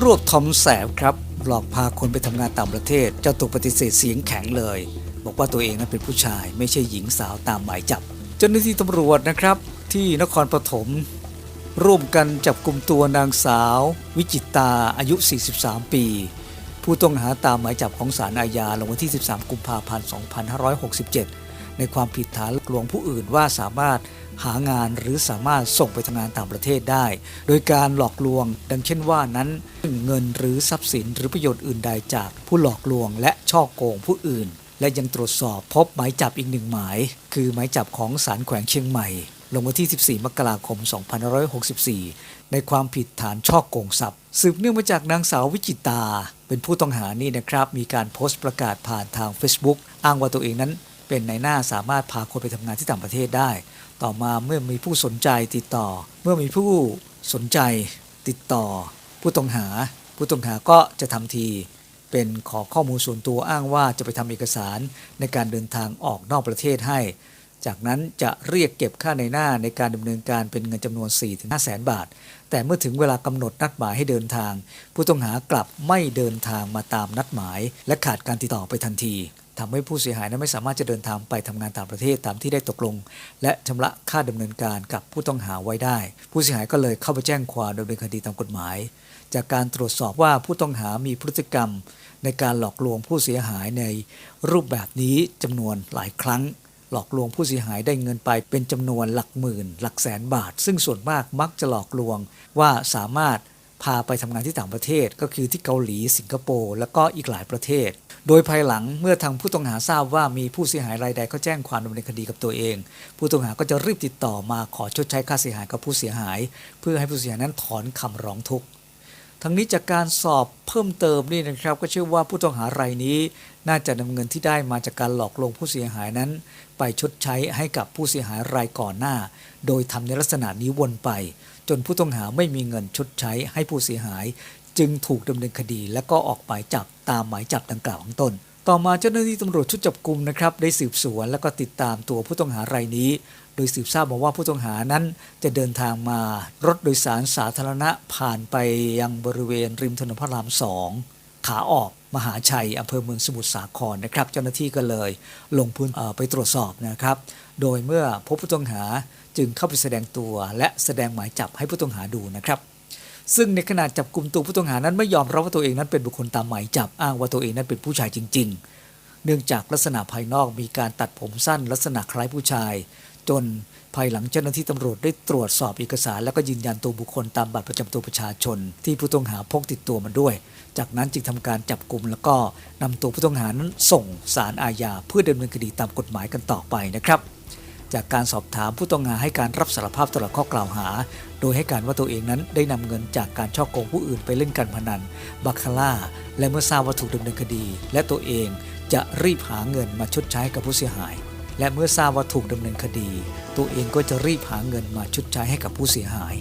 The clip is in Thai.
รวบทอมแสบครับหลอกพาคนไปทำงานต่างประเทศ เจ้าตัวปฏิเสธเสียงแข็งเลย บอกว่าตัวเองนั้นเป็นผู้ชาย ไม่ใช่หญิงสาวตามหมายจับ เจ้าหน้าที่ตำรวจนะครับ ที่นครปฐมร่วมกันจับกลุ่มตัวนางสาว วิจิตาอายุ 43 ปี ผู้ต้องหาตามหมายจับของศาลอาญาลงวันที่ 13 กุมภาพันธ์ 2567 ในความผิดฐานหลวงผู้อื่นว่าสามารถ หางานหรือสามารถส่งไปทำงานต่างประเทศได้ โดยการหลอกลวงดังเช่นว่านั้นเงินหรือทรัพย์สินหรือประโยชน์อื่นใดจากผู้หลอกลวงและช่อโกงผู้อื่น และยังตรวจสอบพบหมายจับอีกหนึ่งหมาย คือหมายจับของศาลแขวงเชียงใหม่ ลงวันที่ 14 มกราคม 2564 ในความผิดฐานช่อโกงทรัพย์ สืบเนื่องมาจากนางสาววิจิตา เป็นผู้ต้องหานี่นะครับ มีการโพสต์ประกาศผ่านทาง Facebook อ้างว่าตัวเองนั้น เป็นในหน้าสามารถพาคนไปทำงานที่ต่างประเทศได้ ต่อมาเมื่อมีผู้สนใจติดต่อ เมื่อมีผู้สนใจติดต่อ ผู้ต้องหา ผู้ต้องหาก็จะทำที เป็นขอข้อมูลส่วนตัวอ้างว่าจะไปทำเอกสารในการเดินทางออกนอกประเทศให้ จากนั้นจะเรียกเก็บค่าในหน้าในการดำเนินการเป็นเงินจำนวน 4-5แสนบาท แต่เมื่อถึงเวลากำหนดนัดหมายให้เดินทาง ผู้ต้องหากลับไม่เดินทางมาตามนัดหมาย และขาดการติดต่อไปทันที ทำให้ผู้เสียหายนั้นไม่สามารถจะเดินทางไปทำงานต่างประเทศตามที่ได้ตกลง และชำระค่าดำเนินการกับผู้ต้องหาไว้ได้ ผู้เสียหายก็เลยเข้าไปแจ้งความดำเนินคดีตามกฎหมาย จากการตรวจสอบว่าผู้ต้องหามีพฤติกรรม ในการหลอกลวงผู้เสียหายในรูปแบบนี้จำนวนหลายครั้ง หลอกลวงผู้เสียหายได้เงินไปเป็นจำนวนหลักหมื่น หลักแสนบาท ซึ่งส่วนมากมักจะหลอกลวงว่าสามารถพาไปทำงานที่ต่างประเทศ ก็คือที่เกาหลีสิงคโปร์และก็อีกหลายประเทศ โดยภายหลังเมื่อทางผู้ต้องหาทราบว่ามีผู้เสียหายรายใดเขาแจ้งความดำเนินคดีกับตัวเอง ผู้ต้องหาก็จะรีบติดต่อมาขอชดใช้ค่าเสียหายกับผู้เสียหาย เพื่อให้ผู้เสียหายนั้นถอนคำร้องทุกข์ทั้งนี้จากการสอบเพิ่มเติมนี่นะครับ ก็เชื่อว่าผู้ต้องหารายนี้น่าจะนำเงินที่ได้มาจากการหลอกลวงผู้เสียหายนั้น ไปชดใช้ให้กับผู้เสียหายรายก่อนหน้า โดยทำในลักษณะนี้วนไป จนผู้ต้องหาไม่มีเงินชดใช้ให้ผู้เสียหาย จึงถูกดำเนินคดีและก็ออกหมายจับตามหมายจับดังกล่าวข้างต้นต่อมาเจ้าหน้าที่ตำรวจชุดจับกลุ่มนะครับได้สืบสวนและก็ติดตามตัวผู้ต้องหารายนี้ โดยสืบทราบมาว่าผู้ต้องหานั้น จะเดินทางมารถโดยสารสาธารณะผ่านไปยังบริเวณริมถนนพระรามสองขาออกมหาชัยอำเภอเมืองสมุทรสาครนะครับ เจ้าหน้าที่ก็เลยลงพื้นไปตรวจสอบนะครับ โดยเมื่อพบผู้ต้องหาจึงเข้าไปแสดงตัว และแสดงหมายจับให้ผู้ต้องหาดูนะครับ ซึ่งในขณะจับกลุ่มตัวผู้ต้องหานั้นไม่ยอมรับว่าตัวเองนั้นเป็นบุคคลตามหมายจับอ้างว่าตัวเองนั้นเป็นผู้ชายจริง ๆ เนื่องจากลักษณะภายนอกมีการตัดผมสั้น ลักษณะคล้ายผู้ชาย จนภายหลังเจ้าหน้าที่ตำรวจได้ตรวจสอบเอกสาร แล้วก็ยืนยันตัวบุคคลตามบัตรประจำตัวประชาชน ที่ผู้ต้องหาพกติดตัวมาด้วย จากนั้นจึงทำการจับกลุ่มแล้วก็นำตัวผู้ต้องหานั้นส่งสารอาญาเพื่อดำเนินคดีตามกฎหมายกันต่อไปนะครับ จากการสอบถามผู้ต้องหาให้การรับสารภาพตลอดข้อกล่าวหา โดยให้การว่าตัวเองนั้นได้นำเงินจากการช่อโกงผู้อื่นไปเล่นการพนันบาคาร่า และเมื่อทราบว่าถูกดำเนินคดี และตัวเองจะรีบหาเงินมาชดใช้กับผู้เสียหาย และเมื่อทราบว่าถูกดำเนินคดี ตัวเองก็จะรีบหาเงินมาชดใช้ให้กับผู้เสียหาย